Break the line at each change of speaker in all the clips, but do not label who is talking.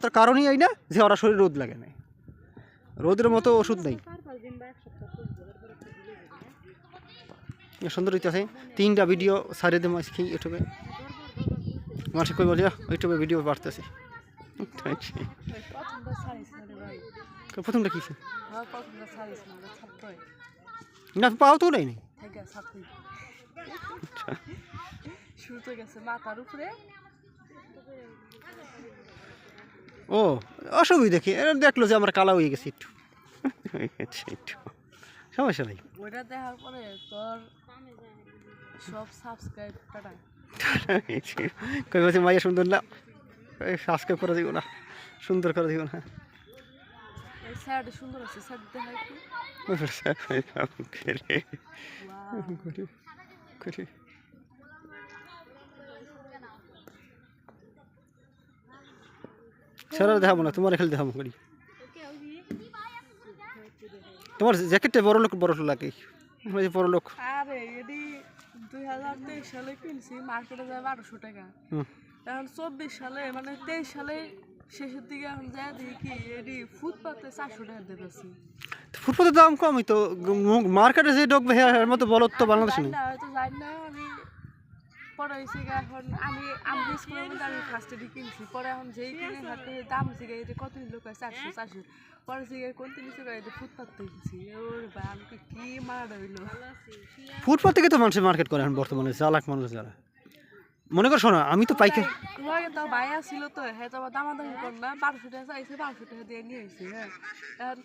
তার কারণই এই না যে ওরা শরীর রোদ লাগে না রোদের মতো ওষুধ নেই। সুন্দর আছে তিনটা ভিডিও সারে দেবো আজকে ইউটিউবে। মানুষ কই বলে ইউটিউবে ভিডিও বাড়তেছে।
প্রথমটা
কি
না,
পাও তো নেই
ছাত্রী গেছে, মাথার উপরে।
ও অসুবিধা কি এরা দেখল যে আমরা কালা হয়ে গেছি একটু। একটু। সমস্যা নাই।
ওইটা দেখার পরে তোর সব সাবস্ক্রাইব কাটা।
কই বলছে মাইয়া সুন্দর না? সাবস্ক্রাইব করে দিব না। সুন্দর করে দিব না।
এই স্যার সুন্দর আছে স্যার দেখা একটু। Wow.
করে করে দেখাবো না তোমার খেলে দেখাবো করি। তোমার জ্যাকেটটা বড় লোক বড় লোক লাগে। বড় লোক।
আরে এডি দুই হাজার তেইশ সালে কিনছি মার্কেটে যায় বারোশো টাকা। এখন চব্বিশ সালে মানে তেইশ সালে শেষের দিকে এখন যায় দেখি এডি ফুটপাতে চারশো টাকা দিতেছি
ফুটপাতের দাম কমই তো মার্কেটে যে ঢুকবে এর মতো বলো তো বাংলাদেশে নেই।
না হয়তো জানি না আমি পরে হয়েছে এখন আমি আমি স্কুলের মধ্যে আমি ফার্স্ট কিনছি পরে এখন যেই কিনে হাতে দাম জিগে এটা কত লোক আছে? চারশো চারশো। পরে জিগে কোন জিনিস এটা ফুটপাত কিনছি ওর ভাই আমাকে কি মার হইল
ফুটপাত থেকে তো মানুষ মার্কেট করে এখন বর্তমানে চালাক মানুষ যারা। মনে কর শোনো আমি তো পাইকারি
লগে তো ভাইয়া ছিল তো হ্যাঁ তো দামাদামি কর বারোশো টাকা চাইছে বারোশো টাকা দিয়ে নিয়ে এসেছি হ্যাঁ।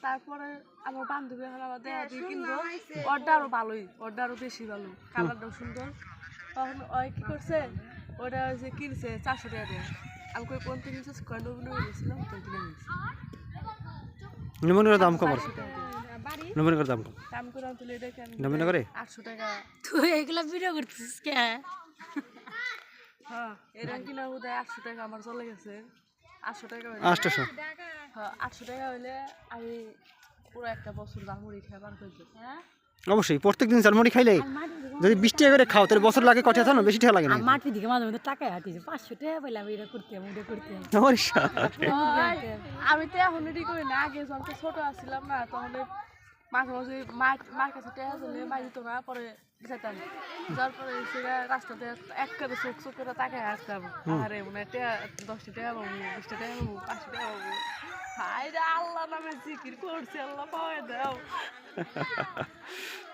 তারপরে আমার বান্ধবী এখন আমার দেখা দিয়ে কিনবো। ওরটা আরও ভালোই আরও বেশি ভালো কালারটাও সুন্দর। তখন ওই কি করছে? ওটা ওই যে কিনছে চারশো টাকা দিয়ে। আমি কই কোন থেকে নিয়েছিস? কয় নবীন তো কিনে নিয়েছি
মনে দাম কম নবীন করে দাম কম।
দাম করে আমি তুলে এটা কেন
নবীন
আটশো টাকা।
তুই এগুলা ভিডিও করতেছিস কে?
হ্যাঁ এটা কিনা বোধ আটশো টাকা আমার চলে গেছে। আটশো টাকা হইলে
আটশোশো।
হ্যাঁ আটশো টাকা হইলে আমি পুরো একটা বছর দামুড়ি খাবার করতে হ্যাঁ?
অবশ্যই প্রত্যেক দিন ঝালমুড়ি খাইলে যদি বিশ টাকা করে খাও তাহলে বছর লাগে কটা না বেশি টাকা লাগে না
আর মাটির দিকে মাঝে মধ্যে টাকায় হাঁটিছে পাঁচশো টাকা পেলে আমি এটা ওটা করতাম
আমার
আমি তো এখন এটি করি না। আগে যখন তো ছোট আসছিলাম না তখন মাঝে মাঝে মার কাছে টেহা চলে মা দিত না পরে যেতাম। যার পরে সেটা রাস্তাতে এক করে চোখ চোখ করে তাকায় আসতাম আরে মনে হয় টেহা দশটা টাকা পাবো বিশটা টাকা পাবো পাঁচশো টাকা পাবো। হাই রে আল্লাহ নামে জিকির করছে আল্লাহ পাওয়া দাও।